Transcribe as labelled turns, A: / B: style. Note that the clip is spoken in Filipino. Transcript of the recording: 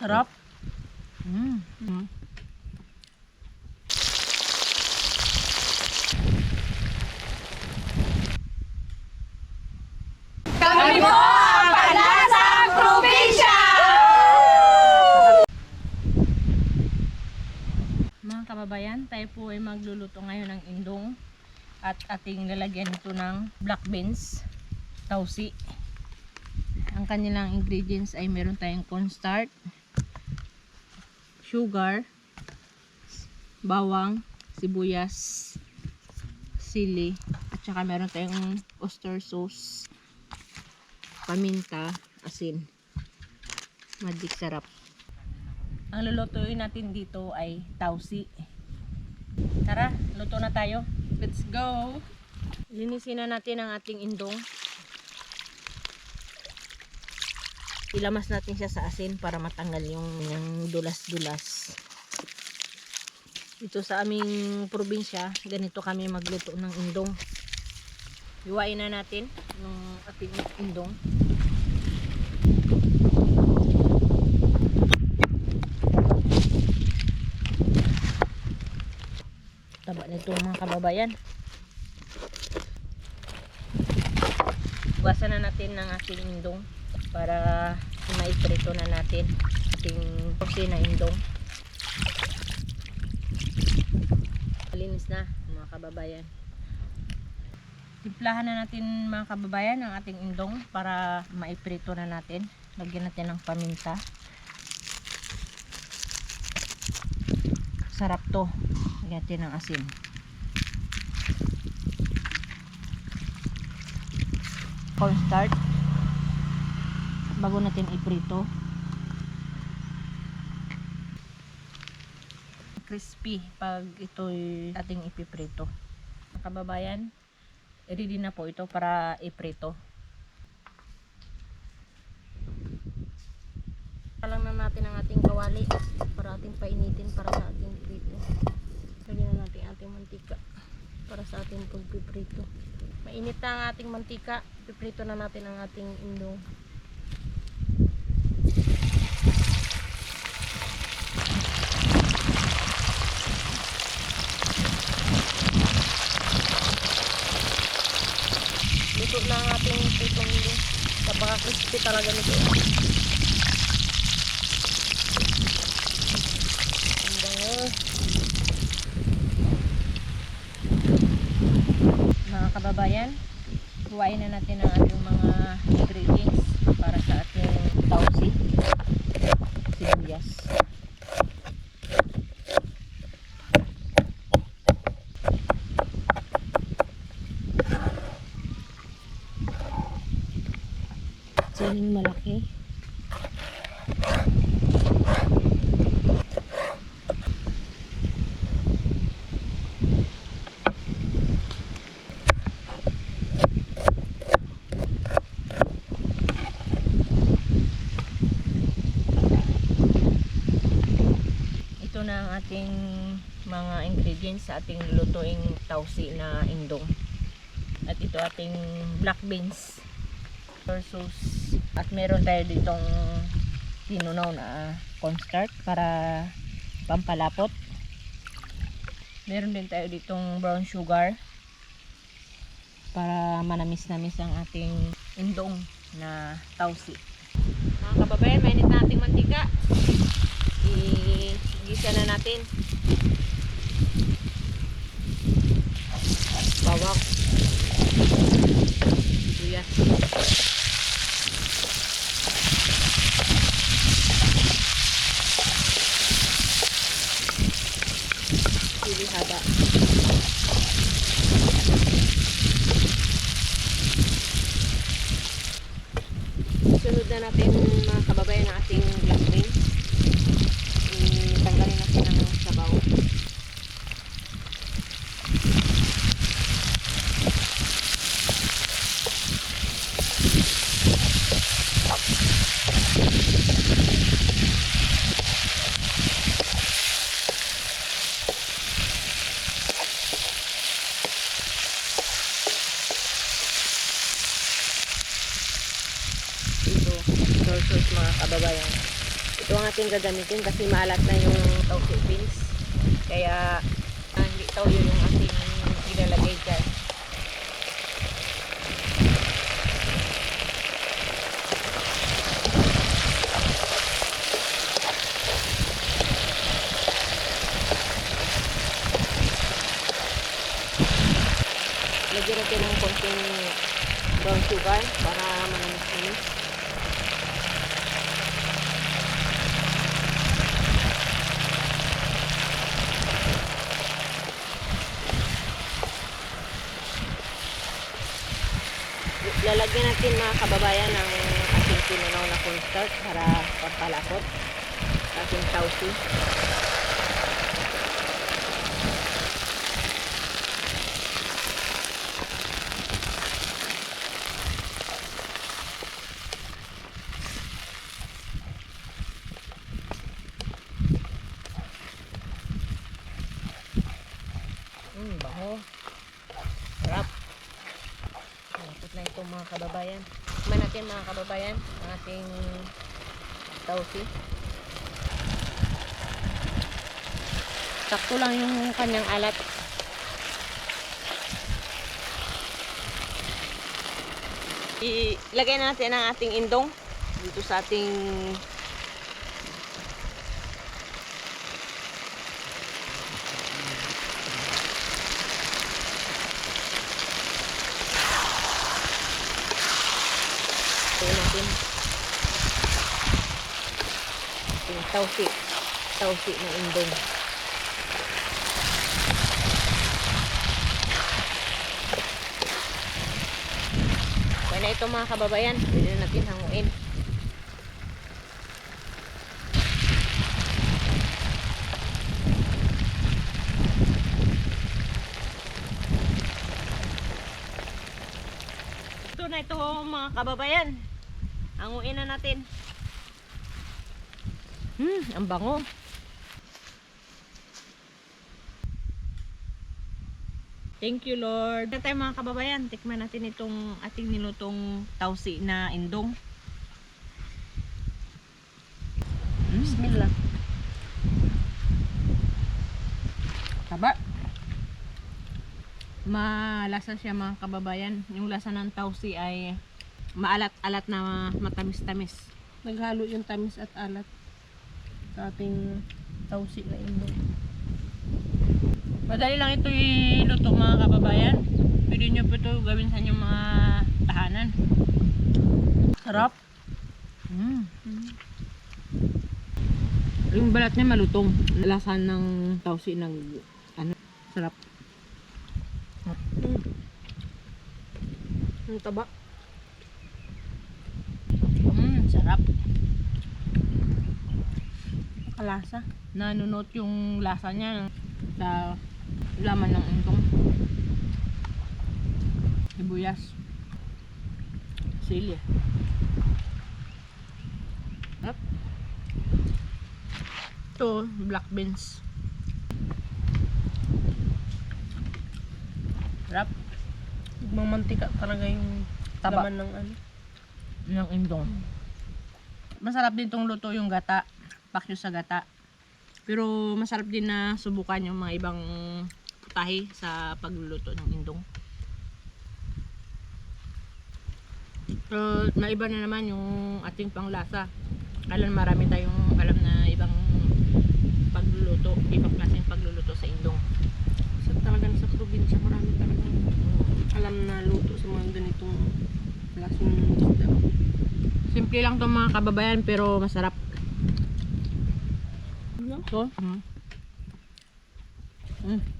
A: Sarap. Mm. Mm.
B: Kami po ang Panlasang Probinsya!
A: Mga kababayan, tayo po ay magluluto ngayon ng indong at ating lalagyan ito ng black beans, tausi. Ang kanilang ingredients ay meron tayong cornstarch, sugar, bawang, sibuyas, sili, at saka meron tayong oyster sauce, paminta, asin. Magic sarap. Ang lulutuin natin dito ay tausi. Tara, luto na tayo. Let's go! Linisin na natin ang ating indong. Ilamas natin siya sa asin para matanggal yung, yung dulas-dulas. Dito sa aming probinsya, ganito kami magluto ng indong. Iwain na natin yung ating indong. taba nito mga kababayan Bukasan na natin ng ating indong para maiprito na natin ating pusi na indong. Malinis na mga kababayan. Timplahan na natin mga kababayan ang ating indong para maiprito na natin. Lagyan natin ng paminta. Sarap to. Lagyan natin ng asin. Cornstarch bago natin iprito. Crispy pag ito'y ating ipiprito. Kababayan ready na po ito para iprito. Lang na natin ang ating kawali para ating painitin para sa ating prito lagyan na natin ating mantika para sa ating pagpiprito. Mainit na ang ating mantika. Piprito na natin ang ating indong luto na ang ating pritong indong napaka crispy talaga nito. Ang bango. Mga kababayan huwain na natin ang ating mga ingredients para sa ating tausi sibuyas Siling malaki ito na ating mga ingredients sa ating lutuing tausi na indong. At ito ating black beans. Versus at meron tayo ditong tinunaw na cornstarch para pampalapot. Meron din tayo ditong brown sugar para manamis-namis ang ating indong na tausi mga kababayan mainit na ating mantika. I-gisa na natin na natin mga kababayan ang ating black beans. Itanggalin natin ang sabaw. Thank you. Gagamitin kasi maalat na yung tausi beans. Kaya ah, hindi toyo yung ating ilalagay dyan. Lagyan natin ng konting brown sugar para manamis-namis. Lalagyan natin mga kababayan ng ating pinunaw na cornstarch para pampalakot ating tausi. Mm, baho. Sarap. Malapit na ito mga kababayan. Tikman natin mga kababayan ang ating tausi. Sakto lang yung kanyang alat. Ilagay na natin ang ating indong dito sa ating Ito natin. Yung tausi. Tausi ng indong. Okay na ito mga kababayan. Pwede na natin hanguin. Na ito mga kababayan. Hanguin na natin. Hmm, ang bango. Thank you, Lord. Ito tayo mga kababayan. Tikman natin itong ating nilutong tausi na indong. Mm. Bismillah. Taba. Malasa siya mga kababayan. Yung lasa ng tausi ay maalat-alat na matamis-tamis.
C: Naghalo yung tamis at alat sa ating tausi na indong.
A: Madali lang ito iluto mga kababayan. Pwede nyo po ito gawin sa inyong mga tahanan. Sarap. Mm. Yung balat niya malutong. Lasa ng tausi ng ano, sarap.
C: Ang taba.
A: Mm, sarap.
C: Kalasa.
A: Nanunot yung lasa niya sa laman ng intong. Sibuyas. Sili. Sarap. Ito, black beans. Sarap
C: Mamantika talaga yung
A: Taba.
C: laman ng ano.
A: ng indong. Masarap din tong luto yung gata. Pakyo sa gata. Pero masarap din na subukan yung mga ibang putahe sa pagluluto ng indong. Pero naiba na naman yung ating panglasa. Alam marami tayong alam na ibang pagluluto, ibang klaseng pagluluto sa indong.
C: Sa talagang sa probinsya, marami talagang alam na luto sa mga ganitong klaseng isda.
A: Simple lang to mga kababayan pero masarap.
C: No?
A: So, mm. Mm.